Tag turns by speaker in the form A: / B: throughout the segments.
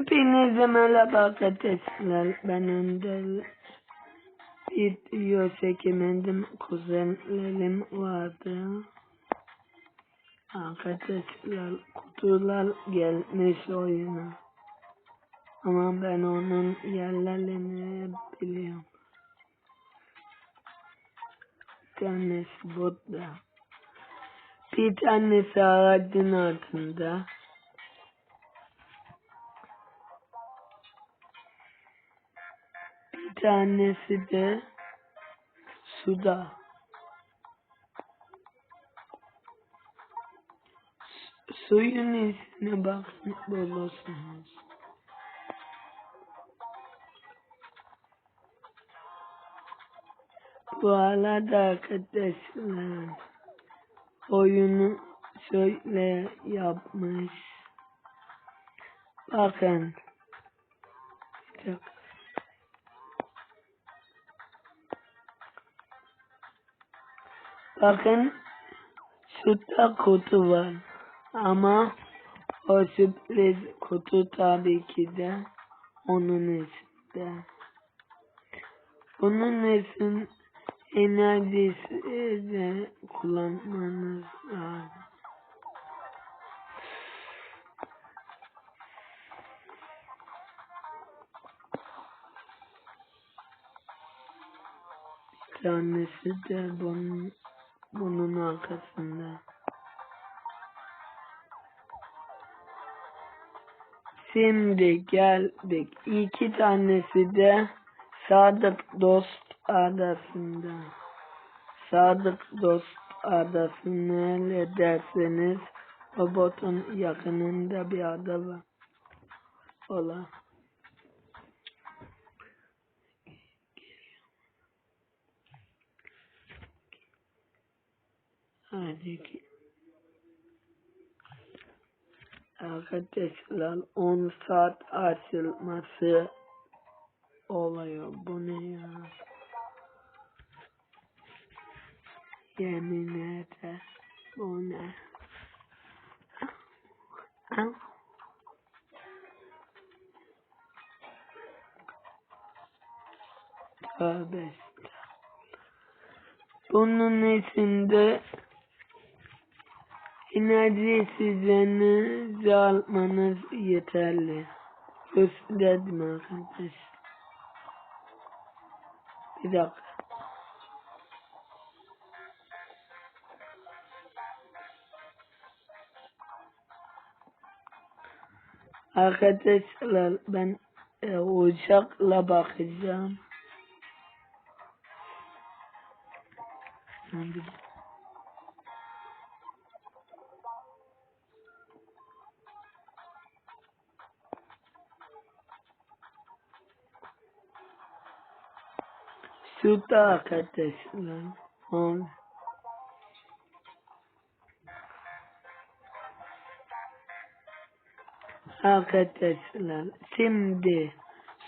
A: Hepinize merhaba arkadaşlar. Ben Önder. Video çekemedim. Kuzenlerim vardı. Arkadaşlar kutular gelmiş oyuna. Ama ben onun yerlerini biliyorum. Bir tanesi burada. Bir tanesi ağacın altında. Bir tanesi de suda. Su- Suyun ismine bakın bulursunuz. Bu arada arkadaşlar oyunu şöyle yapmış. Bakın. Bir dakika. Bakın şurada kutu var. Ama o sürpriz kutu tabii ki de onun içinde. Bunun için enerjisi de kullanmanız lazım. Bir tanesi de bunun, bunun arkasında. Şimdi geldik. İki tanesi de Sadık Dost adasında. Sadık Dost adasını ne derseniz robotun yakınında bir ada var. Ola. Ki. Arkadaşlar 10 saat açılması oluyor. Bu ne ya? Yemin eder. Bu ne? Tövbe. Bunun içinde enerji sizlerinizi almanız yeterli. Gösterdim arkadaş. Bir dakika. Arkadaşlar ben e, uçakla bakacağım. Hadi. Şurada arkadaşlar. On. Arkadaşlar şimdi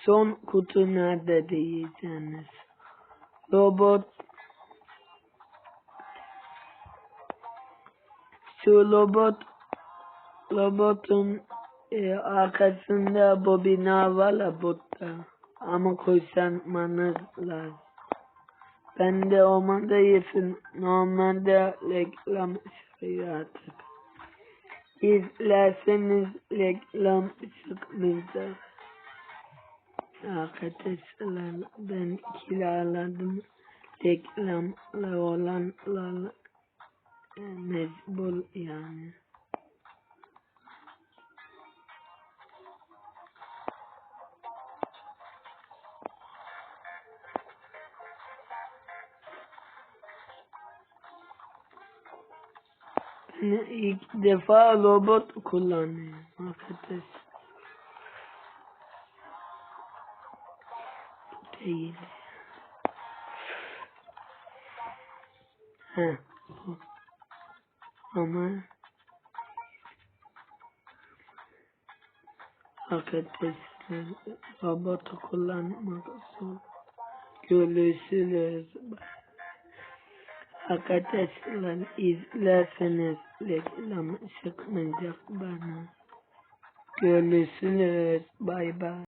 A: son kutu nerede diyeceğiniz. Robot şu robot robotun e, arkasında bu bina var ya burada. Ama koşanmanız lazım. Ben de olmadığı için normalde reklam artık. İzlerseniz reklam çıkmayacak. Arkadaşlar ben kiraladım. Reklamlı olanlar mecbur yani. İlk defa robot kullanıyorum arkadaş. Bu değil. Ha. bu. Ama arkadaşlar robotu kullanmak zor. Görüşürüz. Arkadaşlar izlerseniz reklam çıkmayacak bana. Görüşürüz. Bay bay.